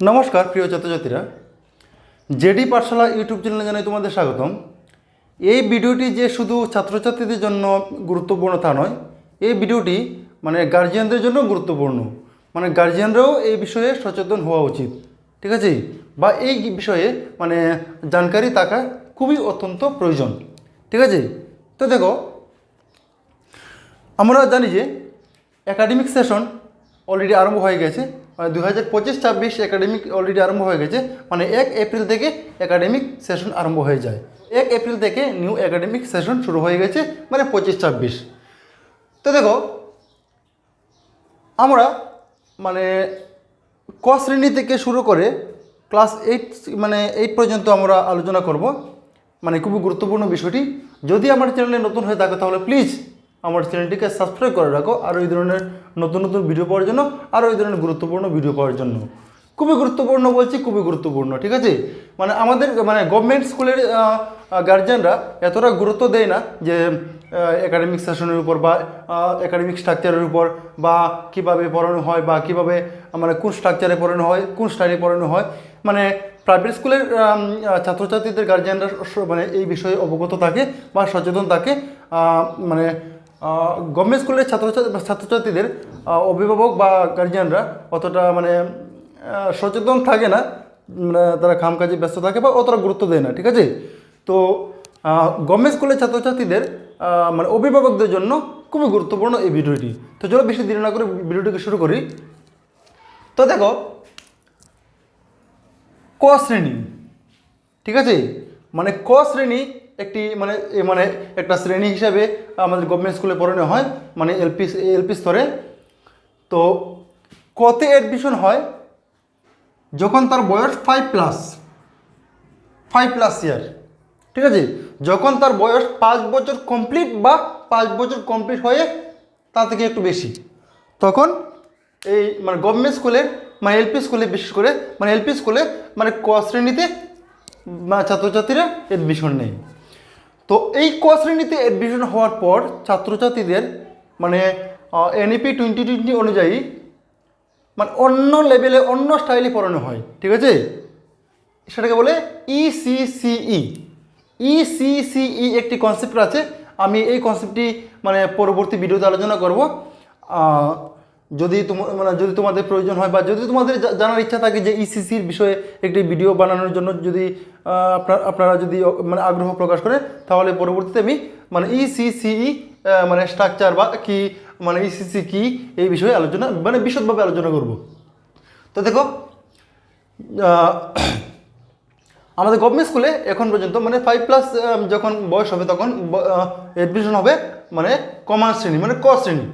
নমস্কার, প্রিয় ছাত্রছাত্রীরা। জেডি পাঠশালা ইউটিউব চ্যানেলে জানাই তোমাদের স্বাগতম। এই ভিডিওটি যে শুধু ছাত্রছাত্রীদের জন্য গুরুত্বপূর্ণ তা নয়, এই ভিডিওটি মানে গার্জিয়ানদের জন্য গুরুত্বপূর্ণ। মানে গার্জিয়ানরাও এই বিষয়ে সচেতন হওয়া উচিত, ঠিক আছে? বা এই বিষয়ে মানে জানকারি থাকা খুবই অত্যন্ত প্রয়োজন, ঠিক আছে? তো দেখো, আমরা জানি যে একাডেমিক সেশন অলরেডি আরম্ভ হয়ে গেছে। মানে দু হাজার পঁচিশ ছাব্বিশ একাডেমিক অলরেডি আরম্ভ হয়ে গেছে মানে এক এপ্রিল থেকে একাডেমিক সেশন আরম্ভ হয়ে যায়। এক এপ্রিল থেকে নিউ একাডেমিক সেশন শুরু হয়ে গেছে মানে পঁচিশ ছাব্বিশ। তো দেখো, আমরা মানে ক শ্রেণি থেকে শুরু করে ক্লাস এইট মানে এইট পর্যন্ত আমরা আলোচনা করব। মানে খুবই গুরুত্বপূর্ণ বিষয়টি। যদি আমার চ্যানেলে নতুন হয়ে থাকে তাহলে প্লিজ আমার চ্যানেলটিকে সাবস্ক্রাইব করে রাখো আর ওই ধরনের নতুন নতুন ভিডিও পাওয়ার জন্য আরও এই ধরনের গুরুত্বপূর্ণ ভিডিও পাওয়ার জন্য। খুবই গুরুত্বপূর্ণ বলছি, খুবই গুরুত্বপূর্ণ, ঠিক আছে? মানে আমাদের মানে গভর্নমেন্ট স্কুলের গার্জিয়ানরা এতটা গুরুত্ব দেয় না যে একাডেমিক সেশনের উপর বা একাডেমিক স্ট্রাকচারের উপর বা কীভাবে পড়ানো হয় বা কীভাবে মানে কোন স্ট্রাকচারে পড়ানো হয়, কোন স্টাইলে পড়ানো হয়। মানে প্রাইভেট স্কুলের ছাত্রছাত্রীদের গার্জিয়ানরা মানে এই বিষয়ে অবগত থাকে বা সচেতন থাকে। মানে গভর্নমেন্ট স্কুলের ছাত্রছাত্রী ছাত্রছাত্রীদের অভিভাবক বা গার্জিয়ানরা অতটা মানে সচেতন থাকে না। মানে তারা কাজে ব্যস্ত থাকে বা অতটা গুরুত্ব দেয় না, ঠিক আছে? তো গভর্নমেন্ট স্কুলের ছাত্রছাত্রীদের মানে অভিভাবকদের জন্য খুবই গুরুত্বপূর্ণ এই ভিডিওটি। তো চলো বেশি দেরি না করে ভিডিওটিকে শুরু করি। তো দেখো, ক শ্রেণি, ঠিক আছে? মানে ক শ্রেণি একটি মানে মানে একটা শ্রেণি হিসাবে আমাদের গভর্নমেন্ট স্কুলে পড়ানো হয় মানে এলপি এলপি স্তরে। তো কতে অ্যাডমিশন হয়? যখন তার বয়স five plus five plus year ঠিক আছে? যখন তার বয়স পাঁচ বছর কমপ্লিট বা পাঁচ বছর কমপ্লিট হয়ে তা থেকে একটু বেশি, তখন এই মানে গভর্নমেন্ট স্কুলের মানে এলপি স্কুলে বিশেষ করে মানে এলপি স্কুলে মানে ক শ্রেণীতে মানে ছাত্রছাত্রীরা অ্যাডমিশন নেই তো এই ক শ্রেণীতে অ্যাডমিশন হওয়ার পর ছাত্রছাত্রীদের মানে এনইপি টোয়েন্টি টোয়েন্টি অনুযায়ী মানে অন্য লেভেলে অন্য স্টাইলে পড়ানো হয়, ঠিক আছে? সেটাকে বলে E ইসিসিই ইসিসিই একটি কনসেপ্ট আছে, আমি এই কনসেপ্টটি মানে পরবর্তী ভিডিওতে আলোচনা করব। যদি তোমার মানে যদি তোমাদের প্রয়োজন হয় বা যদি তোমাদের জানার ইচ্ছা থাকে যে ইসিসির বিষয়ে একটি ভিডিও বানানোর জন্য যদি আপনার, আপনারা যদি মানে আগ্রহ প্রকাশ করে, তাহলে পরবর্তীতে আমি মানে ইসিসিই মানে স্ট্রাকচার বা কি মানে ইসিসি কি, এই বিষয়ে আলোচনা মানে বিশদভাবে আলোচনা করব। তো দেখো আমাদের গভর্নমেন্ট স্কুলে এখন পর্যন্ত মানে ফাইভ প্লাস যখন বয়স হবে তখন অ্যাডমিশন হবে মানে কমার্স শ্রেণি মানে ক শ্রেণি।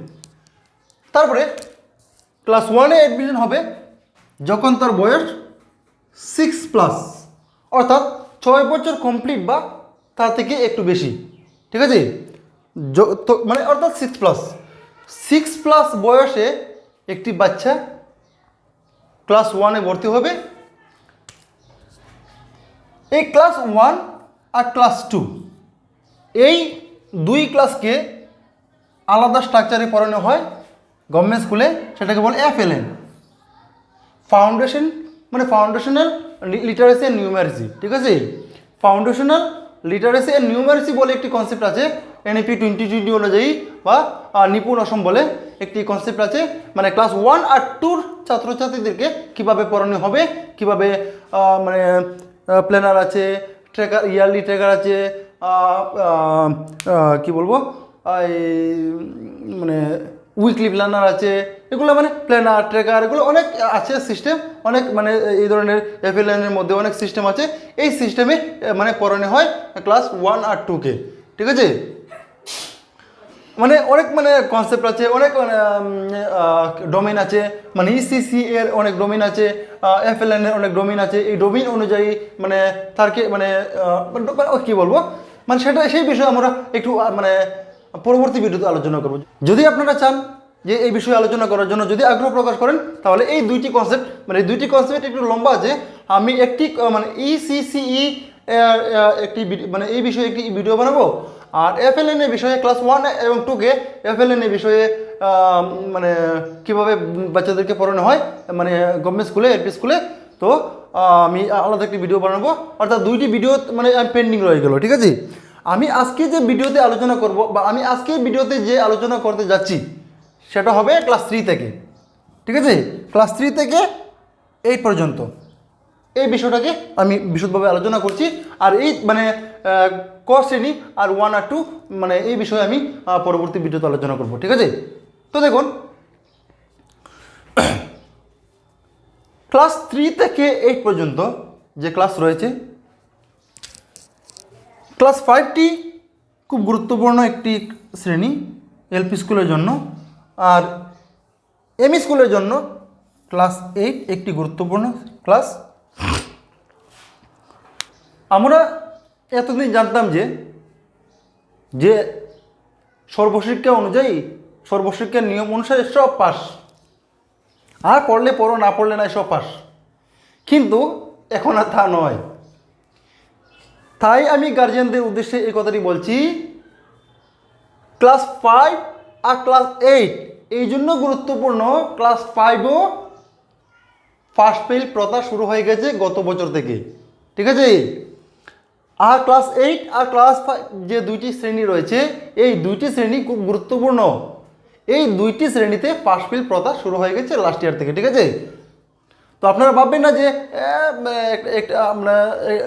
তারপরে ক্লাস ওয়ানে অ্যাডমিশন হবে যখন তার বয়স সিক্স প্লাস অর্থাৎ ছয় বছর কমপ্লিট বা তার থেকে একটু বেশি। ঠিক আছে? মানে অর্থাৎ সিক্স প্লাস সিক্স প্লাস বয়সে একটি বাচ্চা ক্লাস ওয়ানে ভর্তি হবে। এই ক্লাস ওয়ান আর ক্লাস টু এই দুই ক্লাসকে আলাদা স্ট্রাকচারে পড়ানো হয়। গভর্নমেন্ট স্কুলে সেটাকে বলে এফ এল এন ফাউন্ডেশন মানে ফাউন্ডেশনাল লিটারেসি অ্যান্ড নিউমারেসি ঠিক আছে? ফাউন্ডেশনাল লিটারেসি অ্যান্ড নিউমারেসি বলে একটি কনসেপ্ট আছে এনইপি টোয়েন্টি টোয়েন্টি অনুযায়ী বা নিপুণ অসম বলে একটি কনসেপ্ট আছে। মানে ক্লাস ওয়ান আর টুর ছাত্রছাত্রীদেরকে কীভাবে পড়ানো হবে, কীভাবে মানে প্ল্যানার আছে ট্রেকার ইয়ারলি ট্রেকার আছে কি বলব? মানে উইকলি প্ল্যানার আছে, এগুলো মানে প্ল্যানার ট্রেকার এগুলো অনেক আছে সিস্টেম অনেক মানে এই ধরনের এফএলএনের মধ্যে অনেক সিস্টেম আছে। এই সিস্টেমে মানে পড়ানো হয় ক্লাস ওয়ান আর টুকে ঠিক আছে? মানে অনেক মানে কনসেপ্ট আছে, অনেক ডোমেন আছে মানে ইসিসি এর অনেক ডোমেন আছে এফএলএন এর অনেক ডোমেন আছে, এই ডোমেন অনুযায়ী মানে তারকে মানে মানে কী বলব? মানে সেটা, সেই বিষয়ে আমরা একটু মানে পরবর্তী ভিডিওতে আলোচনা করব। যদি আপনারা চান যে এই বিষয়ে আলোচনা করার জন্য যদি আগ্রহ প্রকাশ করেন, তাহলে এই দুইটি কনসেপ্ট মানে এই দুইটি কনসেপ্ট একটু লম্বা আছে। আমি একটি মানে ইসিসিই একটি ভিডিও- মানে এই বিষয়ে একটি ভিডিও বানাবো। আর এফএলএন এর বিষয়ে ক্লাস ওয়ান এবং টুকে এফএলএন এর বিষয়ে মানে কীভাবে বাচ্চাদেরকে পড়ানো হয় মানে গভর্নমেন্ট স্কুলে এলপি স্কুলে তো আমি আলাদা একটি ভিডিও বানাবো। অর্থাৎ দুইটি ভিডিও মানে পেন্ডিং রয়ে গেল, ঠিক আছে? আমি আজকে যে ভিডিওতে আলোচনা করব বা আমি আজকে ভিডিওতে যে আলোচনা করতে যাচ্ছি, সেটা হবে ক্লাস থ্রি থেকে। ঠিক আছে? ক্লাস থ্রি থেকে এইট পর্যন্ত। এই বিষয়টাকে আমি বিশদভাবে আলোচনা করছি। আর এই মানে ক শ্রেণি আর ওয়ান আর টু মানে এই বিষয়ে আমি পরবর্তী ভিডিওতে আলোচনা করব। ঠিক আছে? তো দেখুন, ক্লাস থ্রি থেকে এইট পর্যন্ত যে ক্লাস রয়েছে ক্লাস ফাইভটি খুব গুরুত্বপূর্ণ একটি শ্রেণি এলপি স্কুলের জন্য। আর এমই স্কুলের জন্য ক্লাস এইট একটি গুরুত্বপূর্ণ ক্লাস। আমরা এতদিন জানতাম যে যে সর্বশিক্ষা অনুযায়ী সর্বশিক্ষার নিয়ম অনুসারে সব পাস। আর পড়লে পড়ো, না পড়লে না সব পাস। কিন্তু এখন আর তা নয়। তাই আমি গার্জিয়ানদের উদ্দেশ্যে এই কথাটি বলছি ক্লাস ফাইভ আর ক্লাস এইট এই জন্য গুরুত্বপূর্ণ ক্লাস ফাইভও ফার্স্ট ফেল প্রথা শুরু হয়ে গেছে গত বছর থেকে, ঠিক আছে? আর ক্লাস এইট আর ক্লাস যে দুইটি শ্রেণি রয়েছে, এই দুইটি শ্রেণি খুব গুরুত্বপূর্ণ। এই দুইটি শ্রেণীতে ফার্স্ট ফেল প্রথা শুরু হয়ে গেছে লাস্ট ইয়ার থেকে, ঠিক আছে? তো আপনারা ভাববেন না যে একটা আমরা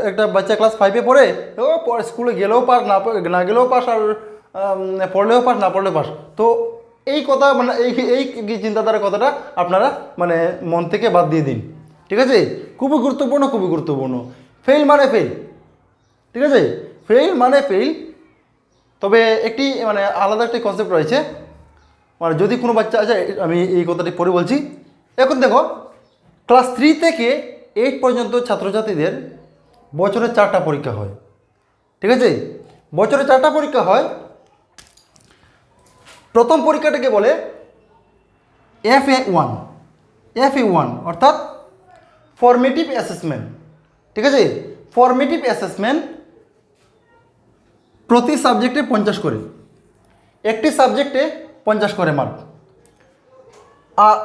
একটা বাচ্চা ক্লাস ফাইভে পড়ে, ও স্কুলে গেলেও পাস, না না গেলেও পাস আর পড়লেও পাস, না পড়লেও পাস। তো এই কথা মানে এই এই চিন্তাধারার কথাটা আপনারা মানে মন থেকে বাদ দিয়ে দিন। ঠিক আছে? খুবই গুরুত্বপূর্ণ খুবই গুরুত্বপূর্ণ। ফেল মানে ফেল ঠিক আছে? ফেল মানে ফেল তবে একটি মানে আলাদা একটি কনসেপ্ট রয়েছে। মানে যদি কোনো বাচ্চা আছে আমি এই কথাটি পরে বলছি। এখন দেখো ক্লাস থ্রি থেকে এইট পর্যন্ত ছাত্রছাত্রীদের বছরে চারটা পরীক্ষা হয়। ঠিক আছে? বছরে চারটা পরীক্ষা হয়। প্রথম পরীক্ষাটাকে বলে F A one F A one অর্থাৎ ফর্মেটিভ অ্যাসেসমেন্ট ঠিক আছে? ফর্মেটিভ অ্যাসেসমেন্ট প্রতি সাবজেক্টে পঞ্চাশ করে। একটি সাবজেক্টে পঞ্চাশ করে মার্ক আর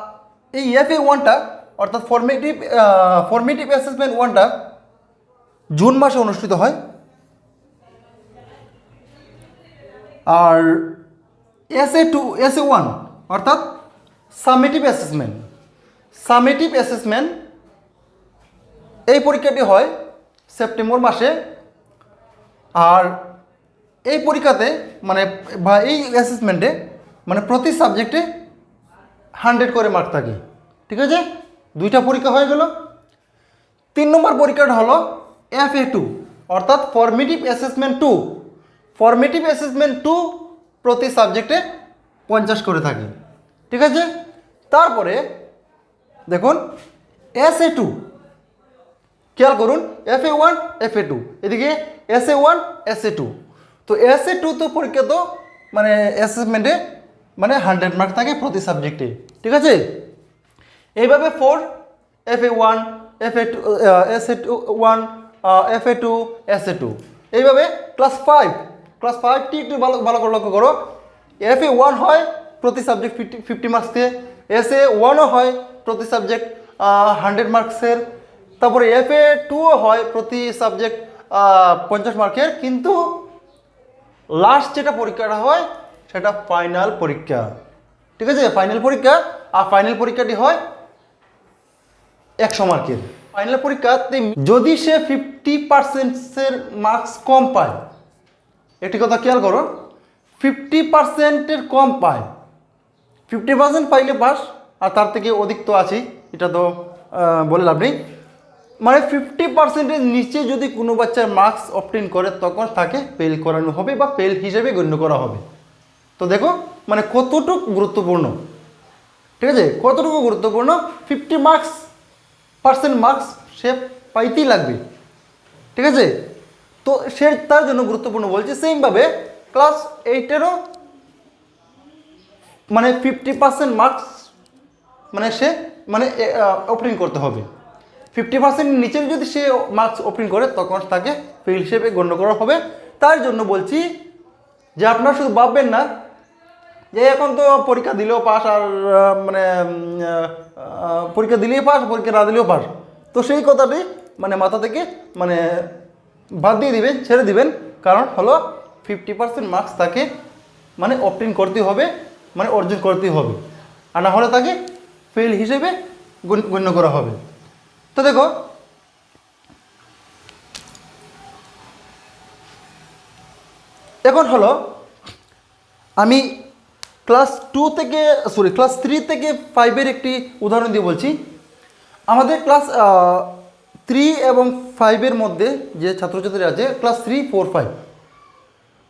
এই এফ এ ওয়ানটা অর্থাৎ ফর্মেটিভ ফর্মেটিভ অ্যাসেসমেন্ট ওয়ানটা জুন মাসে অনুষ্ঠিত হয়। আর S A two S A one অর্থাৎ সামেটিভ অ্যাসেসমেন্ট সামেটিভ অ্যাসেসমেন্ট এই পরীক্ষাটি হয় সেপ্টেম্বর মাসে। আর এই পরীক্ষাতে মানে বা এই অ্যাসেসমেন্টে মানে প্রতি সাবজেক্টে হান্ড্রেড করে মার্ক থাকে। ঠিক আছে? দুইটা পরীক্ষা হয়ে গেল। তিন নম্বর পরীক্ষাটা হলো এফ এ টু অর্থাৎ formative assessment two formative assessment two প্রতি সাবজেক্টে পঞ্চাশ করে থাকে। ঠিক আছে? তারপরে দেখুন এস এ টু খেয়াল করুন F A one F A two এদিকে S A one S A two তো এস এ টু তো পরীক্ষা তো মানে অ্যাসেসমেন্টে মানে হান্ড্রেড মার্ক থাকে প্রতি সাবজেক্টে ঠিক আছে? এইভাবে four F A one F A two S A two one F A two S A two এইভাবে ক্লাস ফাইভ ক্লাস ফাইভটি একটু ভালো ভালো করে লক্ষ্য করো। এফ এ ওয়ান হয় প্রতি সাবজেক্ট ফিফটি ফিফটি মার্কসে এস এ ওয়ানও হয় প্রতি সাবজেক্ট হান্ড্রেড মার্কসের তারপরে এফ এ টুও হয় প্রতি সাবজেক্ট পঞ্চাশ মার্কের কিন্তু লাস্ট যেটা পরীক্ষাটা হয়, সেটা ফাইনাল পরীক্ষা। ঠিক আছে? ফাইনাল পরীক্ষা। আর ফাইনাল পরীক্ষাটি হয় একশো মার্কের ফাইনাল পরীক্ষাতে যদি সে ফিফটি পার্সেন্টের মার্কস কম পায়, একটি কথা খেয়াল করো ফিফটি পার্সেন্টের কম পায় ফিফটি পার্সেন্ট পাইলে পাস আর তার থেকে অধিক তো আছেই, এটা তো বলে লাভ নেই। মানে ফিফটি পার্সেন্টের নিচে যদি কোনো বাচ্চার মার্কস অবটেন করে, তখন তাকে ফেল করানো হবে বা ফেল হিসেবে গণ্য করা হবে। তো দেখো মানে কতটুকু গুরুত্বপূর্ণ? ঠিক আছে? কতটুকু গুরুত্বপূর্ণ? ফিফটি মার্কস পার্সেন্ট মার্কস সে পাইতেই লাগবে। ঠিক আছে? তো সে তার জন্য গুরুত্বপূর্ণ বলছে সেমভাবে ক্লাস এইটেরও মানে ফিফটি পার্সেন্ট মার্কস মানে সে মানে ওপেনিং করতে হবে। ফিফটি পার্সেন্ট নিচে যদি সে মার্কস ওপেনিং করে, তখন তাকে ফেল হিসেবে গণ্য করা হবে। তার জন্য বলছি যে আপনারা শুধু ভাববেন না যে এখন তো পরীক্ষা দিলেও পাস আর মানে পরীক্ষা দিলেই পাস, পরীক্ষা না দিলেও পাস। তো সেই কথাটি মানে মাথা থেকে মানে বাদ দিয়ে দিবেন, ছেড়ে দিবেন। কারণ হলো ফিফটি পার্সেন্ট মার্কস তাকে মানে অপটিন করতে হবে মানে অর্জন করতে হবে। আর না হলে তাকে ফেল হিসেবে গণ্য করা হবে। তো দেখো, এখন হলো, আমি ক্লাস টু থেকে সরি ক্লাস থ্রি থেকে ফাইভের একটি উদাহরণ দিয়ে বলছি। আমাদের ক্লাস থ্রি এবং ফাইভের মধ্যে যে ছাত্রছাত্রী আছে, ক্লাস থ্রি, ফোর ফাইভ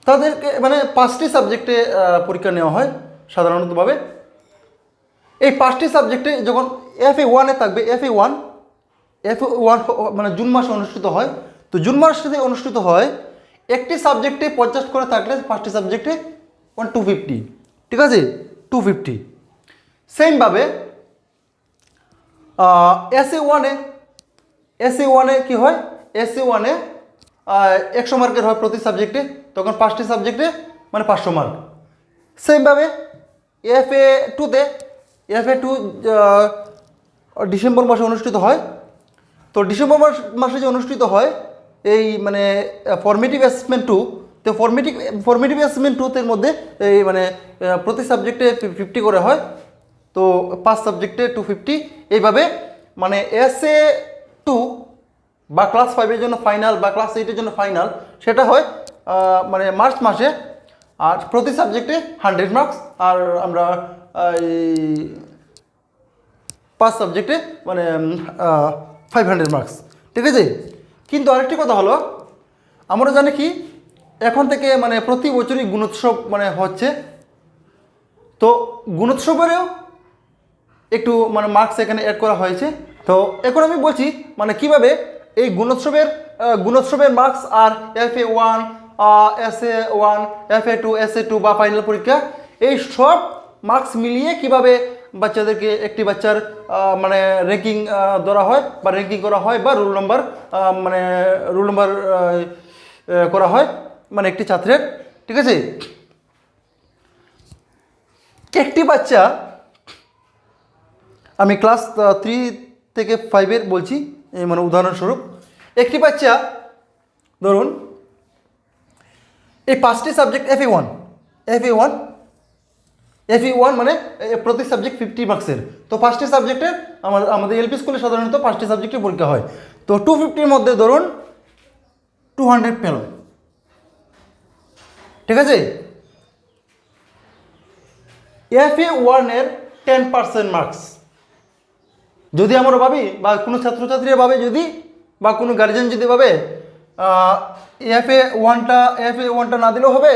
তাদেরকে মানে পাঁচটি সাবজেক্টে পরীক্ষা নেওয়া হয় সাধারণতভাবে। এই পাঁচটি সাবজেক্টে যখন এফ এ ওয়ানে থাকবে F A one F one মানে জুন মাসে অনুষ্ঠিত হয়। তো জুন মাসে অনুষ্ঠিত হয়, একটি সাবজেক্টে পঞ্চাশ করে থাকলে পাঁচটি সাবজেক্টে ওয়ান টু ফিফটি ঠিক আছে? টু ফিফটি সেমভাবে এস এ ওয়ানে এস এ ওয়ানে কী হয়? এস এ ওয়ানে একশো মার্কের হয় প্রতি সাবজেক্টে তখন পাঁচটি সাবজেক্টে মানে পাঁচশো মার্ক। সেমভাবে এফ এ টুতে এফ এ টু ডিসেম্বর মাসে অনুষ্ঠিত হয়। তো ডিসেম্বর মাস, মাসে যে অনুষ্ঠিত হয়, এই মানে ফর্মেটিভ অ্যাসেসমেন্ট টু তো ফর্মেটিভ ফর্মেটিভ অ্যাসেসমেন্ট টুতের মধ্যে, এই মানে প্রতি সাবজেক্টে ফিফটি করে হয়। তো পাঁচ সাবজেক্টে টু ফিফটি এইভাবে মানে এস এ টু বা ক্লাস ফাইভের জন্য ফাইনাল বা ক্লাস এইটের জন্য ফাইনাল সেটা হয় মানে মার্চ মাসে। আর প্রতি সাবজেক্টে হান্ড্রেড মার্কস আর আমরা এই পাঁচ সাবজেক্টে মানে ফাইভ হান্ড্রেড মার্কস ঠিক আছে? কিন্তু আরেকটি কথা হলো, আমরা জানি কি এখন থেকে মানে প্রতি বছরই গুণোৎসব মানে হচ্ছে। তো গুণোৎসবেরও একটু মানে মার্কস এখানে অ্যাড করা হয়েছে। তো এখন আমি বলছি মানে কীভাবে এই গুণোৎসবের গুণোৎসবের marks R F A one S A one F A two S A two বা ফাইনাল পরীক্ষা, এই সব মার্কস মিলিয়ে কীভাবে বাচ্চাদেরকে একটি বাচ্চার মানে র্যাঙ্কিং ধরা হয় বা র্যাঙ্কিং করা হয় বা রোল নম্বর মানে রোল নম্বর করা হয়। মানে একটি ছাত্রের, ঠিক আছে? একটি বাচ্চা, আমি ক্লাস থ্রি থেকে ফাইভের বলছি মানে উদাহরণস্বরূপ, একটি বাচ্চা, ধরুন, এই পাঁচটি subject F one F one F one মানে প্রতি সাবজেক্ট ফিফটি মার্কসের তো পাঁচটি সাবজেক্টে আমার আমাদের এলপি স্কুলে সাধারণত পাঁচটি সাবজেক্টে পরীক্ষা হয়। তো টু ফিফটির মধ্যে ধরুন টু হান্ড্রেড পেল। ঠিক আছে? এফ এ ওয়ানের টেন পার্সেন্ট মার্কস যদি আমরা ভাবি, বা কোনো ছাত্রছাত্রীরা ভাবে যদি, বা কোনো গার্জেন যদি ভাবে এফ এ ওয়ানটা এফ এ ওয়ানটা না দিলেও হবে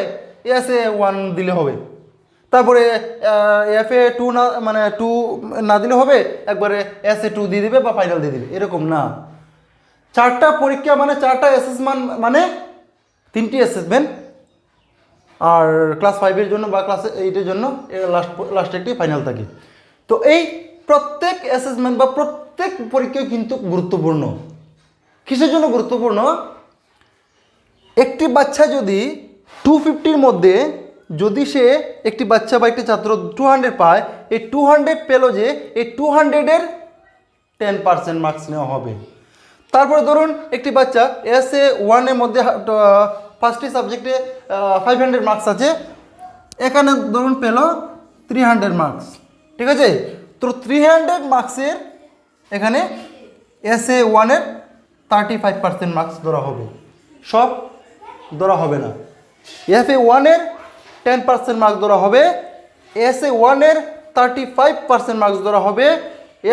এস এ ওয়ান দিলে হবে। তারপরে এফ এ টু না মানে টু না দিলে হবে, একবারে এস এ টু দিয়ে দিবে বা ফাইনাল দিয়ে দিবে। এরকম না। চারটা পরীক্ষা মানে চারটা অ্যাসেসমেন্ট মানে তিনটি অ্যাসেসমেন্ট আর ক্লাস ফাইভের জন্য বা ক্লাস এইটের জন্য লাস্ট লাস্টে একটি ফাইনাল থাকে। তো এই প্রত্যেক অ্যাসেসমেন্ট বা প্রত্যেক পরীক্ষায় কিন্তু গুরুত্বপূর্ণ। কিসের জন্য গুরুত্বপূর্ণ? একটি বাচ্চা যদি টু ফিফটির মধ্যে যদি সে একটি বাচ্চা বা একটি ছাত্র টু হান্ড্রেড পায়, এই টু হান্ড্রেড পেল যে এই টু হান্ড্রেডের টেন পার্সেন্ট মার্কস নেওয়া হবে। তারপরে ধরুন একটি বাচ্চা এস এ ওয়ানের মধ্যে পাঁচটি সাবজেক্টে ফাইভ হান্ড্রেড মার্কস আছে। এখানে ধরুন পেল থ্রি হান্ড্রেড মার্কস ঠিক আছে? তো থ্রি হান্ড্রেড মার্কসের এখানে এস এ ওয়ানের থার্টি ফাইভ পার্সেন্ট মার্কস ধরা হবে। সব ধরা হবে না। এফ এ ওয়ানের টেন পার্সেন্ট মার্কস ধরা হবে। এস এ ওয়ানের থার্টি ফাইভ পার্সেন্ট মার্কস ধরা হবে।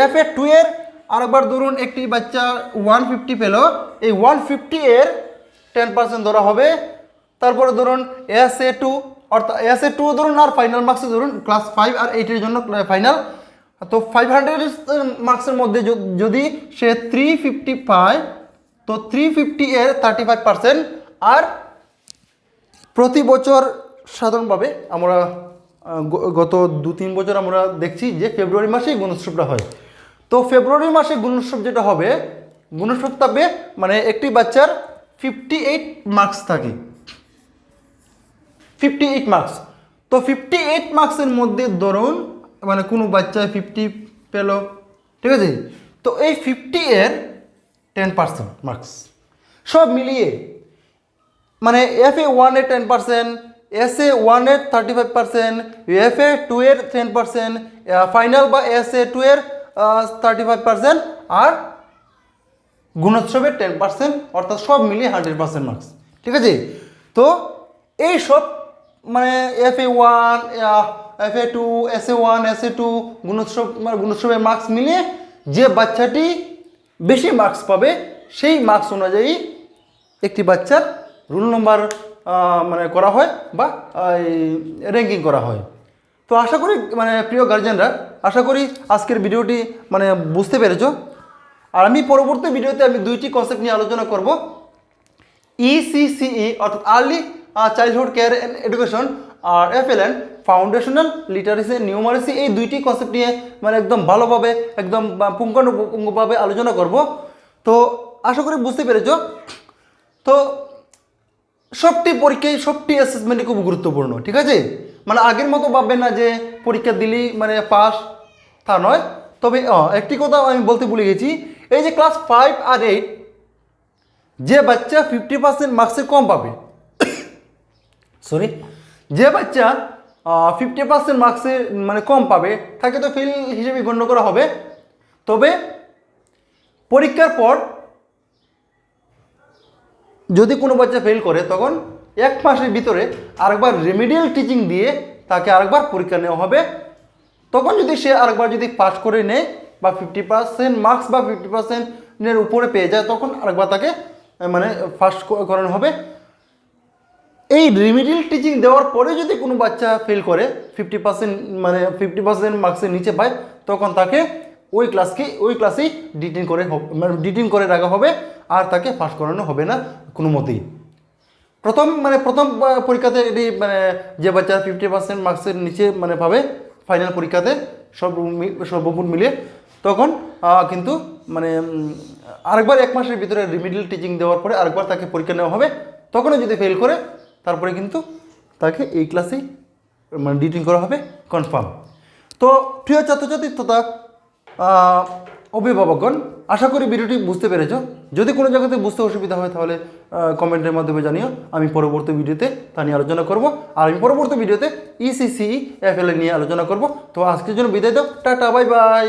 এফ এ টু এর আরেকবার ধরুন একটি বাচ্চা ওয়ান ফিফটি পেল। এই ওয়ান ফিফটি এর টেন পার্সেন্ট ধরা হবে। তারপরে ধরুন এস এ টু অর্থাৎ এস এ টু ধরুন আর ফাইনাল মার্কসে ধরুন ক্লাস ফাইভ আর এইটের জন্য ফাইনাল তো ফাইভ হান্ড্রেড মার্কসের মধ্যে যদি সে থ্রি ফিফটি পায়, তো থ্রি ফিফটি এর থার্টি ফাইভ পার্সেন্ট আর প্রতি বছর সাধারণভাবে আমরা গত দু তিন বছর আমরা দেখছি যে ফেব্রুয়ারি মাসেই গুণোৎসবটা হয়। তো ফেব্রুয়ারি মাসে গুণোৎসব যেটা হবে গুণোৎসব থাকবে মানে একটি বাচ্চার ফিফটি এইট মার্কস থাকে। ফিফটি এইট মার্কস তো ফিফটি এইট মার্কসের মধ্যে ধরুন মানে কোনো বাচ্চা ফিফটি পেল, ঠিক আছে? তো এই ফিফটি এর টেন পার্সেন্ট মার্কস সব মিলিয়ে মানে এফ এ ওয়ান ওয়ানের ten percent S A one ওয়ানের thirty five percent F A two এর টেন পার্সেন্ট ফাইনাল বা এস এ টু এর থার্টি ফাইভ পার্সেন্ট আর গুণোৎসবের টেন পার্সেন্ট অর্থাৎ সব মিলিয়ে হান্ড্রেড পার্সেন্ট মার্কস ঠিক আছে? তো এই সব মানে F A one F A two S A one S A two Gunotsav মানে গুণোৎসবের মার্কস মিলিয়ে যে বাচ্চাটি বেশি মার্কস পাবে, সেই মার্কস অনুযায়ী একটি বাচ্চার রুল নম্বর মানে করা হয় বা র্যাঙ্কিং করা হয়। তো আশা করি মানে প্রিয় গার্জেনরা আশা করি আজকের ভিডিওটি মানে বুঝতে পেরেছ। আর আমি পরবর্তী ভিডিওতে আমি দুইটি কনসেপ্ট নিয়ে আলোচনা করব। ইসিসিই অর্থাৎ early childhood care and education R F L FLN foundational literacy numeracy এই দুইটি কনসেপ্ট নিয়ে মানে একদম ভালোভাবে, একদম পুঙ্খানুপুঙ্খভাবে আলোচনা করব। তো আশা করি বুঝতে পেরেছ। তো সবটি পরীক্ষায় সবটি অ্যাসেসমেন্টই খুব গুরুত্বপূর্ণ, ঠিক আছে? মানে আগের মতো ভাববেন না যে পরীক্ষা দিলেই মানে পাস তা নয়। তবে একটি কথা আমি বলতে ভুলে গেছি। এই যে ক্লাস ফাইভ আর এইট যে বাচ্চা ফিফটি পার্সেন্ট মার্কসে কম পাবে সরি যে বাচ্চা ফিফটি পার্সেন্ট মার্কসে মানে কম পাবে, তাকে তো ফেল হিসেবে গণ্য করা হবে। তবে পরীক্ষার পর যদি কোনো বাচ্চা ফেল করে, তখন এক মাসের ভিতরে আরেকবার রেমিডিয়াল টিচিং দিয়ে তাকে আরেকবার পরীক্ষা নেওয়া হবে। তখন যদি সে আরেকবার যদি পাস করে নেয় বা ফিফটি পার্সেন্ট মার্কস বা ফিফটি পার্সেন্টের উপরে পেয়ে যায়, তখন আরেকবার তাকে মানে ফার্স্ট করানো হবে। এই রিমিডিয়াল টিচিং দেওয়ার পরে যদি কোনো বাচ্চা ফেল করে ফিফটি পার্সেন্ট মানে ফিফটি পার্সেন্ট মার্কসের নিচে পায়, তখন তাকে ওই ক্লাসকে ওই ক্লাসেই ডিটেন করে মানে ডিটেন করে রাখা হবে, আর তাকে ফার্স্ট করানো হবে না কোনো মতেই। প্রথম মানে প্রথম পরীক্ষাতে এটি মানে যে বাচ্চা ফিফটি পার্সেন্ট মার্কসের নিচে মানে পাবে ফাইনাল পরীক্ষাতে সব সর্বগুণ মিলিয়ে তখন কিন্তু মানে আরেকবার এক মাসের ভিতরে রিমিডিয়াল টিচিং দেওয়ার পরে আরেকবার তাকে পরীক্ষা নেওয়া হবে, তখনও যদি ফেল করে, তারপরে কিন্তু তাকে এই ক্লাসেই মানে ডিটিং করা হবে কনফার্ম তো, প্রিয় ছাত্রছাত্রী তথা অভিভাবকগণ, আশা করি ভিডিওটি বুঝতে পেরেছ। যদি কোনো জায়গাতে বুঝতে অসুবিধা হয়, তাহলে কমেন্টের মাধ্যমে জানিও। আমি পরবর্তী ভিডিওতে তা নিয়ে আলোচনা করব। আর আমি পরবর্তী ভিডিওতে ইসিসি এফএল নিয়ে আলোচনা করব। তো আজকের জন্য বিদায় দাও। Tata bye bye